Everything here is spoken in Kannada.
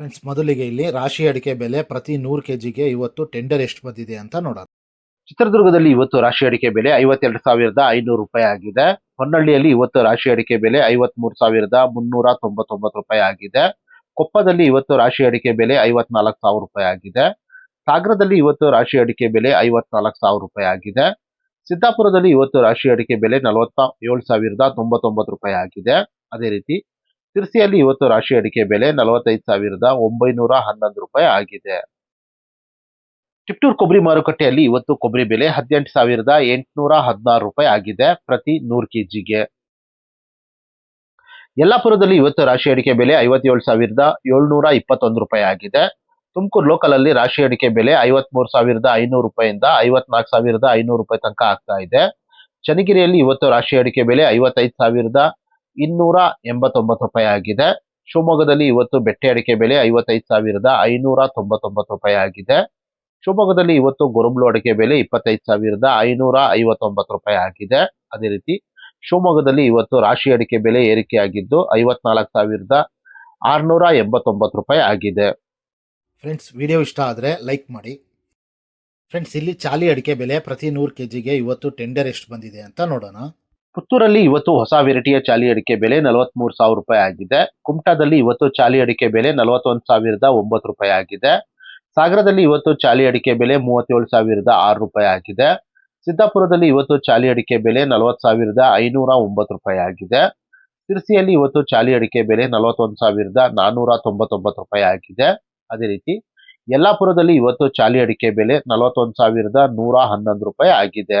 ಫ್ರೆಂಡ್ಸ್ ಮೊದಲಿಗೆ ಇಲ್ಲಿ ರಾಶಿ ಅಡಿಕೆ ಬೆಲೆ ಪ್ರತಿ ನೂರು ಕೆ ಜಿಗೆ ಇವತ್ತು ಟೆಂಡರ್ ಎಷ್ಟು ಬಂದಿದೆ ಅಂತ ನೋಡೋಣ. ಚಿತ್ರದುರ್ಗದಲ್ಲಿ ಇವತ್ತು ರಾಶಿ ಅಡಿಕೆ ಬೆಲೆ ಐವತ್ತೆರಡು ಸಾವಿರದ ಐನೂರು ರೂಪಾಯಿ ಆಗಿದೆ. ಹೊನ್ನಳ್ಳಿಯಲ್ಲಿ ಇವತ್ತು ರಾಶಿ ಅಡಿಕೆ ಬೆಲೆ ಐವತ್ಮೂರು ಸಾವಿರದ ಮುನ್ನೂರ ತೊಂಬತ್ತೊಂಬತ್ತು ರೂಪಾಯಿ ಆಗಿದೆ. ಕೊಪ್ಪದಲ್ಲಿ ಇವತ್ತು ರಾಶಿ ಅಡಿಕೆ ಬೆಲೆ ಐವತ್ನಾಲ್ಕು ಸಾವಿರ ರೂಪಾಯಿ ಆಗಿದೆ. ಸಾಗರದಲ್ಲಿ ಇವತ್ತು ರಾಶಿ ಅಡಿಕೆ ಬೆಲೆ ಐವತ್ನಾಲ್ಕು ಸಾವಿರ ರೂಪಾಯಿ ಆಗಿದೆ. ಸಿದ್ದಾಪುರದಲ್ಲಿ ಇವತ್ತು ರಾಶಿ ಅಡಿಕೆ ಬೆಲೆ ನಲವತ್ತ ಏಳು ಸಾವಿರದ ತೊಂಬತ್ತೊಂಬತ್ತು ರೂಪಾಯಿ ಆಗಿದೆ. ಅದೇ ರೀತಿ ತಿರ್ಸಿಯಲ್ಲಿ ಇವತ್ತು ರಾಶಿ ಅಡಿಕೆ ಬೆಲೆ ನಲವತ್ತೈದು ಸಾವಿರದ ಒಂಬೈನೂರ ಹನ್ನೊಂದು ರೂಪಾಯಿ ಆಗಿದೆ. ಚಿಪ್ಟೂರ್ ಕೊಬ್ಬರಿ ಮಾರುಕಟ್ಟೆಯಲ್ಲಿ ಇವತ್ತು ಕೊಬ್ಬರಿ ಬೆಲೆ ಹದಿನೆಂಟು ಸಾವಿರದ ಎಂಟುನೂರ ಹದಿನಾರು ರೂಪಾಯಿ ಆಗಿದೆ ಪ್ರತಿ ನೂರು ಕೆಜಿಗೆ. ಯಲ್ಲಾಪುರದಲ್ಲಿ ಇವತ್ತು ರಾಶಿ ಅಡಿಕೆ ಬೆಲೆ ಐವತ್ತೇಳು ಸಾವಿರದ ಏಳ್ನೂರ ಇಪ್ಪತ್ತೊಂದು ರೂಪಾಯಿ ಆಗಿದೆ. ತುಮಕೂರು ಲೋಕಲ್ ಅಲ್ಲಿ ರಾಶಿ ಅಡಿಕೆ ಬೆಲೆ ಐವತ್ಮೂರು ಸಾವಿರದ ಐನೂರು ರೂಪಾಯಿಂದ ಐವತ್ನಾಲ್ಕು ಸಾವಿರದ ಐನೂರು ರೂಪಾಯಿ ತನಕ ಆಗ್ತಾ ಇದೆ. ಚನ್ನಗಿರಿಯಲ್ಲಿ ಇವತ್ತು ರಾಶಿ ಅಡಿಕೆ ಬೆಲೆ ಐವತ್ತೈದು ಸಾವಿರದ ಇನ್ನೂರ ಎಂಬತ್ತೊಂಬತ್ತು ರೂಪಾಯಿ ಆಗಿದೆ. ಶಿವಮೊಗ್ಗದಲ್ಲಿ ಇವತ್ತು ಬೆಟ್ಟೆ ಅಡಿಕೆ ಬೆಲೆ ಐವತ್ತೈದು ಸಾವಿರದ ಐನೂರ ತೊಂಬತ್ತೊಂಬತ್ತು ರೂಪಾಯಿ ಆಗಿದೆ. ಶಿವಮೊಗ್ಗದಲ್ಲಿ ಇವತ್ತು ಗೊರಬ್ಲು ಅಡಿಕೆ ಬೆಲೆ ಇಪ್ಪತ್ತೈದು ಸಾವಿರದ ಐನೂರ ಐವತ್ತೊಂಬತ್ತು ರೂಪಾಯಿ ಆಗಿದೆ. ಅದೇ ರೀತಿ ಶಿವಮೊಗ್ಗದಲ್ಲಿ ಇವತ್ತು ರಾಶಿ ಅಡಿಕೆ ಬೆಲೆ ಏರಿಕೆಯಾಗಿದ್ದು ಐವತ್ನಾಲ್ಕು ಸಾವಿರದ ಆರುನೂರ ಎಂಬತ್ತೊಂಬತ್ತು ರೂಪಾಯಿ ಆಗಿದೆ. ಫ್ರೆಂಡ್ಸ್ ವಿಡಿಯೋ ಇಷ್ಟ ಆದರೆ ಲೈಕ್ ಮಾಡಿ. ಫ್ರೆಂಡ್ಸ್ ಇಲ್ಲಿ ಚಾಲಿ ಅಡಿಕೆ ಬೆಲೆ ಪ್ರತಿ ನೂರು ಕೆ ಜಿಗೆ ಇವತ್ತು ಟೆಂಡರ್ ಎಷ್ಟು ಬಂದಿದೆ ಅಂತ ನೋಡೋಣ. ಪುತ್ತೂರಲ್ಲಿ ಇವತ್ತು ಹೊಸ ವೆರೈಟಿಯ ಚಾಲಿ ಅಡಿಕೆ ಬೆಲೆ ನಲವತ್ಮೂರು ಸಾವಿರ ರೂಪಾಯಿ ಆಗಿದೆ. ಕುಮಟಾದಲ್ಲಿ ಇವತ್ತು ಚಾಲಿ ಅಡಿಕೆ ಬೆಲೆ ನಲವತ್ತೊಂದು ಸಾವಿರದ ಒಂಬತ್ತು ರೂಪಾಯಿ ಆಗಿದೆ. ಸಾಗರದಲ್ಲಿ ಇವತ್ತು ಚಾಲಿ ಅಡಿಕೆ ಬೆಲೆ ಮೂವತ್ತೇಳು ಸಾವಿರದ ಆರು ರೂಪಾಯಿ ಆಗಿದೆ. ಸಿದ್ದಾಪುರದಲ್ಲಿ ಇವತ್ತು ಚಾಲಿ ಅಡಿಕೆ ಬೆಲೆ ನಲವತ್ತು ಸಾವಿರದ ಐನೂರ ಒಂಬತ್ತು ರೂಪಾಯಿ ಆಗಿದೆ. ತಿರ್ಸಿಯಲ್ಲಿ ಇವತ್ತು ಚಾಲಿ ಅಡಿಕೆ ಬೆಲೆ ನಲವತ್ತೊಂದು ಸಾವಿರದ ನಾನ್ನೂರ ತೊಂಬತ್ತೊಂಬತ್ತು ರೂಪಾಯಿ ಆಗಿದೆ. ಅದೇ ರೀತಿ ಯಲ್ಲಾಪುರದಲ್ಲಿ ಇವತ್ತು ಚಾಲಿ ಅಡಿಕೆ ಬೆಲೆ ನಲವತ್ತೊಂದು ಸಾವಿರದ ನೂರ ಹನ್ನೊಂದು ರೂಪಾಯಿ ಆಗಿದೆ.